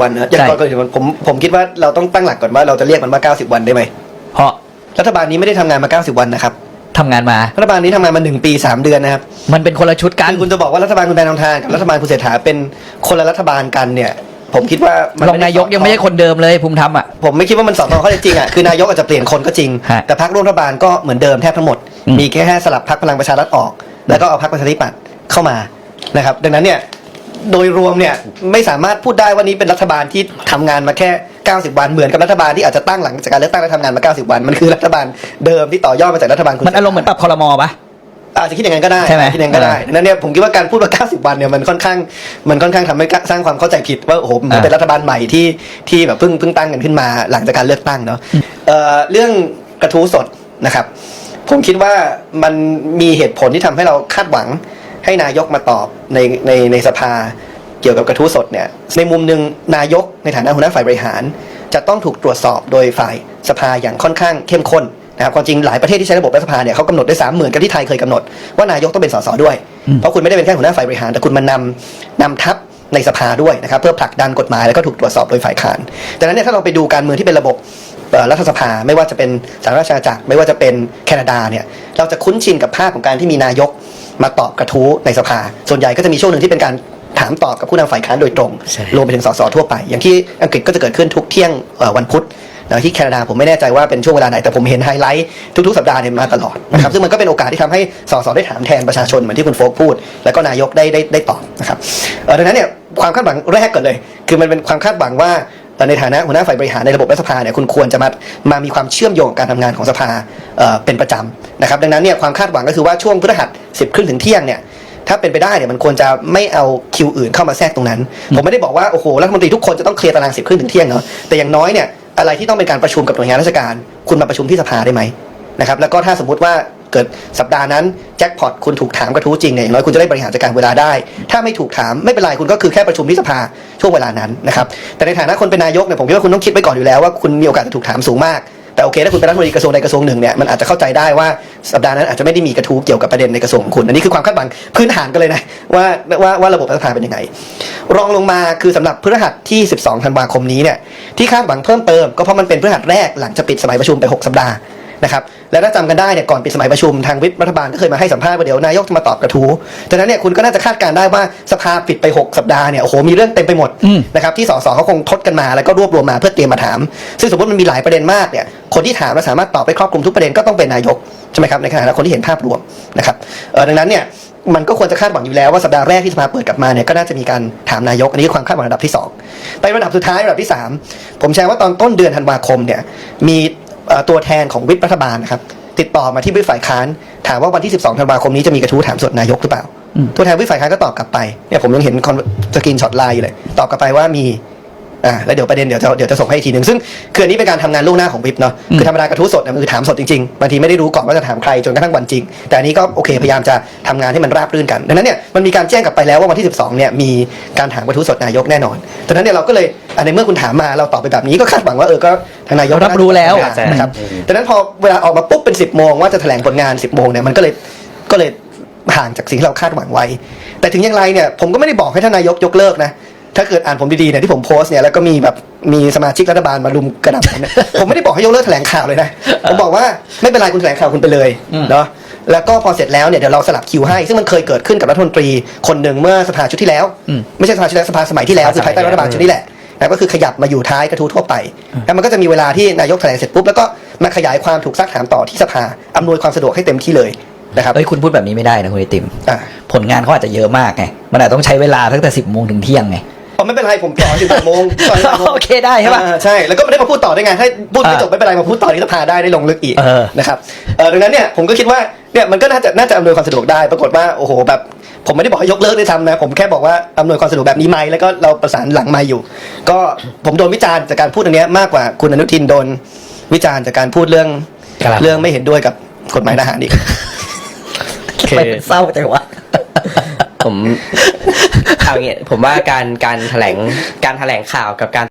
วันนะอย่างใช่ก่อนก่อนถึงวันผมผมคิดว่าเราต้องตั้งหลักก่อนว่าเราจะเรียกมันว่า 90 วันได้ไหมเพราะรัฐบาลนี้ไม่ได้ทำงานมา 90 วันนะครับทำงานมา รัฐบาลนี้ทำงานมา 1 ปี 3 เดือนนะครับมันเป็นคนละชุดกัน คือคุณจะบอกว่ารัฐบาลคุณแพทองทานกับรัฐบาลคุณเศรษฐาเป็นคนละรัฐบาลกันเนี่ย ผมคิดว่ามันรองนายกยังไม่ใช่คนเดิมเลยภูมิธรรมอะ ผมไม่คิดว่ามันสอดคล้องข้อเท็จจริงอะคือนายกอาจจะเปลี่ยนคนก็จริง ฮะแต่พรรคร่วมรัฐบาลก็เหมือนเดิมแทบทั้งหมด อืม มีแค่สลับพรรคพลังประชารัฐออก แล้วก็เอาพรรคประชาธิปัตย์เข้ามานะครับดังนั้นเนี่ย โดยรวมเนี่ยไม่สามารถพูดได้ว่านี้เป็นรัฐบาลที่ทำงานมาแค่ 90 วันเหมือนกับรัฐบาลที่อาจจะตั้งหลังจากการเลือกตั้งแล้วทำงานมา 90 วันมันคือรัฐบาลเดิมที่ต่อยอดมาจากรัฐบาลคุณมันอารมณ์เหมือนปรับคอรมอปะ อาจจะคิดอย่างนั้นก็ได้ใช่ไหมคิดอย่างนั้นก็ได้ดังนั้นเนี่ยผมคิดว่าการพูดว่า 90 วันเนี่ยมันค่อนข้างมันค่อนข้างทำให้สร้างความเข้าใจผิดว่าโอ้โหมันเป็นรัฐบาลใหม่ที่ที่แบบเพิ่งเพิ่งตั้งกันขึ้นมาหลังจากการเลือกตั้งเนาะเอ่อเรื่องกระทู้สดนะครับ ผมคิดว่ามันมีเหตุผลที่ทำให้เราคาดหวัง ให้นายกมาตอบในในในสภาเกี่ยวกับกระทู้สดเนี่ยในมุมหนึ่งนายกในฐานะหัวหน้าฝ่ายบริหาร จะต้องถูกตรวจสอบโดยฝ่ายสภาอย่างค่อนข้างเข้มข้นนะครับความจริงหลายประเทศที่ใช้ระบบรัฐสภาเนี่ยเขากำหนดได้สามหมื่นกับที่ไทยเคยกำหนด ว่านายกต้องเป็นสสด้วยอืมเพราะคุณไม่ได้เป็นแค่หัวหน้าฝ่ายบริหาร แต่คุณมานำนำทัพในสภาด้วยนะครับเพื่อผลักดันกฎหมายแล้วก็ถูกตรวจสอบโดยฝ่ายค้านดังนั้นเนี่ยถ้าเราไปดูการเมืองที่เป็นระบบเอ่อ รัฐสภาไม่ว่าจะเป็นสหราชอาณาจักรไม่ว่าจะเป็นแคนาดาเนี่ยเราจะคุ้นชินกับภาพของการที่มีนายกมาตอบกระทู้ในสภา ส่วนใหญ่ก็จะมีช่วงหนึ่งที่เป็นการถามตอบกับผู้นำฝ่ายค้านโดยตรงใช่รวมไปถึงสสทั่วไป อย่างที่อังกฤษก็จะเกิดขึ้นทุกเที่ยงเอ่อวันพุธนะที่แคนาดาผมไม่แน่ใจว่าเป็นช่วงเวลาไหน แต่ผมเห็นไฮไลท์ทุกๆ สัปดาห์เนี่ยมาตลอดนะครับซึ่งมันก็เป็นโอกาสที่ทำให้สสได้ถามแทนประชาชนเหมือนที่คุณโฟกพูด แล้วก็นายกได้ได้ได้ตอบนะครับเอ่อดังนั้นเนี่ยความคาดหวังแรกก่อนเลย คือมันเป็นความคาดหวังว่า เอ่ในฐานะหัวหน้าฝ่ายบริหารในระบบรัฐสภาเนี่ยคุณควรจะมามามีความเชื่อมโยงการทำงานของสภาเเป็นประจำนะครับดังนั้นเนี่ยความคาดหวังก็คือว่าช่วงพฤหัสสิบครึ่งถึงเที่ยงเนี่ยถ้าเป็นไปได้เนี่ยมันควรจะไม่เอาคิวอื่นเข้ามาแทรกตรงนั้น ผมไม่ได้บอกว่าโอ้โหรัฐมนตรีทุกคนจะต้องเคลียร์ตารางสิบครึ่งถึงเที่ยงเนาะแต่อย่างน้อยเนี่ยอะไรที่ต้องเป็นการประชุมกับหน่วยงานราชการ คุณมาประชุมที่สภาได้ไหมนะครับแล้วก็ถ้าสมมติว่า เกิดสัปดาห์นั้นแจ็คพอตคุณถูกถามกระทู้จริงเนี่ยอย่างน้อยคุณจะได้บริหารจัดการเวลาได้ ถ้าไม่ถูกถามไม่เป็นไรคุณก็คือแค่ประชุมที่สภาช่วงเวลานั้นนะครับแต่ในฐานะคนเป็นนายกเนี่ยผมคิดว่าคุณต้องคิดไว้ก่อนอยู่แล้วว่าคุณมีโอกาสจะถูกถามสูงมากแต่โอเคถ้าคุณเป็นรัฐมนตรีกระทรวงใดกระทรวงหนึ่งเนี่ยมันอาจจะเข้าใจได้ว่าสัปดาห์นั้นอาจจะไม่ได้มีกระทู้เกี่ยวกับประเด็นในกระทรวงของคุณอันนี้คือความคาดหวังพื้นฐานกันเลยนะว่าว่าว่าระบบรัฐสภาเป็นยังไง รองลงมาคือสำหรับพฤหัสที่ 12 ธันวาคมนี้เนี่ยที่คาดหวังเพิ่มเติมก็เพราะมันเป็นพฤหัสแรกหลังจะปิดสมัยประชุมไป 6 สัปดาห์ นะครับและถ้าจำกันได้เนี่ยก่อนปิดสมัยประชุมทางวิปรัฐบาลก็เคยมาให้สัมภาษณ์ว่าเดี๋ยวนายกจะมาตอบกระทู้ดังนั้นเนี่ยคุณก็น่าจะคาดการได้ว่าสภาปิดไป 6 สัปดาห์เนี่ยโอ้โหมีเรื่องเต็มไปหมดนะครับที่สสเขาคงทดกันมาแล้วก็รวบรวมมาเพื่อเตรียมมาถาม ซึ่งสมมติมันมีหลายประเด็นมากเนี่ยคนที่ถามและสามารถตอบได้ครอบคลุมทุกประเด็นก็ต้องเป็นนายกใช่ไหมครับในขณะคนที่เห็นภาพรวมนะครับเออดังนั้นเนี่ยมันก็ควรจะคาดหวังอยู่แล้วว่าสัปดาห์แรกที่สภาเปิดกลับมาเนี่ยก็น่าจะมีการถามนายกอันนี้คือความคาดหวังระดับที่สองไประดับสุดท้ายระดับที่สามผมแชร์ว่าตอนต้นเดือนธันวาคมเนี่ยมี ตัวแทนของวิปรัฐบาลนะครับติดต่อมาที่วิปฝ่ายค้าน ถามว่าวันที่ 12ธันวาคมนี้จะมีกระทู้ถามสดนายกหรือเปล่าอืมตัวแทนวิปฝ่ายค้านก็ตอบกลับไปเนี่ยผมยังเห็นคอนสกรีนช็อตไลน์อยู่เลย ตอบกลับไปว่ามี อ่าแล้วเดี๋ยวประเด็นเดี๋ยวจะเดี๋ยวจะส่งให้อีกทีหนึ่งซึ่งคืออันนี้เป็นการทำงานล่วงหน้าของวิปเนาะคือธรรมดากระทู้สดเนี่ยมันคือถามสดจริงๆบางทีไม่ได้รู้ก่อนว่าจะถามใครจนกระทั่งวันจริง แต่อันนี้ก็โอเคพยายามจะทำงานให้มันราบรื่นกันดังนั้นเนี่ยมันมีการแจ้งกลับไปแล้วว่าวันที่ 12เนี่ยมีการถามกระทู้สดนายกแน่นอนดังนั้นเนี่ยเราก็เลยอันในเมื่อคุณถามมาเราตอบไปแบบนี้ก็คาดหวังว่าเออก็ทางนายกรับรู้แล้ว นะครับดังนั้นพอเวลาออกมาปุ๊บเป็น10โมงว่าจะแถลงผลงาน10โมงเนี่ยมันก็เลยก็เลย ห่างจากสิ่งที่เราคาดหวังไว้ แต่ถึงอย่างไรเนี่ยผมก็ไม่ได้บอกให้ท่านนายกยกเลิกนะ ถ้าเกิดอ่านผมดีๆเนี่ยที่ผมโพสต์เนี่ยแล้วก็มีแบบมีสมาชิกรัฐบาลมารุมกระหน่ำผมเนี่ย ผมไม่ได้บอกให้ยกเลิกแถลงข่าวเลยนะ ผมบอกว่าไม่เป็นไรคุณแถลงข่าวคุณไปเลยอืมเนาะแล้วก็พอเสร็จแล้วเนี่ยเดี๋ยวเราสลับคิวให้ ซึ่งมันเคยเกิดขึ้นกับรัฐมนตรีคนหนึ่งเมื่อสภาชุดที่แล้วอืมไม่ใช่สภาชุดที่แล้วสภาสมัยที่แล้วคือภายใต้รัฐบาลชุดนี้แหละนะก็คือขยับมาอยู่ท้ายกระทู้ทั่วไป แล้วมันก็จะมีเวลาที่นายกแถลงเสร็จปุ๊บแล้วก็มาขยายความถูกซักถามต่อที่สภาอำนวยความสะดวกให้เต็มที่เลยนะครับเอ้ยคุณพูดแบบนี้ไม่ได้นะคุณไอติมอ่าผลงานเขาอาจจะเยอะมากไงมันอาจจะต้องใช้เวลาตั้งแต่สิบโมงถึงเที่ยงไง อ๋อไม่เป็นไรผมต่อสิบแปดโมงต่อสิบแปดโมงโอเคได้ใช่ปะอ่าใช่แล้วก็ไม่ได้มาพูดต่อได้ไงถ้าพูดไม่อ่าจบไม่เป็นไรมาพูดต่อที่สภาได้ได้ลงลึกอีกเออ นะครับเออดังนั้นเนี่ยผมก็คิดว่าเนี่ยมันก็น่าจะน่าจะอำนวยความสะดวกได้ปรากฏว่าโอ้โหแบบ ผมไม่ได้บอกให้ยกเลิกด้วยซ้ำนะผมแค่บอกว่าอำนวยความสะดวกแบบนี้ไหมแล้วก็เราประสานหลังไมาอยู่ ก็ผมโดนวิจารณ์จากการพูดอันเนี้ยมากกว่าคุณอนุทินโดนวิจารณ์จากการพูดเรื่องครับ เรื่องไม่เห็นด้วยกับกฎหมายทหารอีกคือไม่เศร้าจังวะ ผมเอาอย่างเงี้ยผมว่าการการแถลงการแถลงข่าวกับการ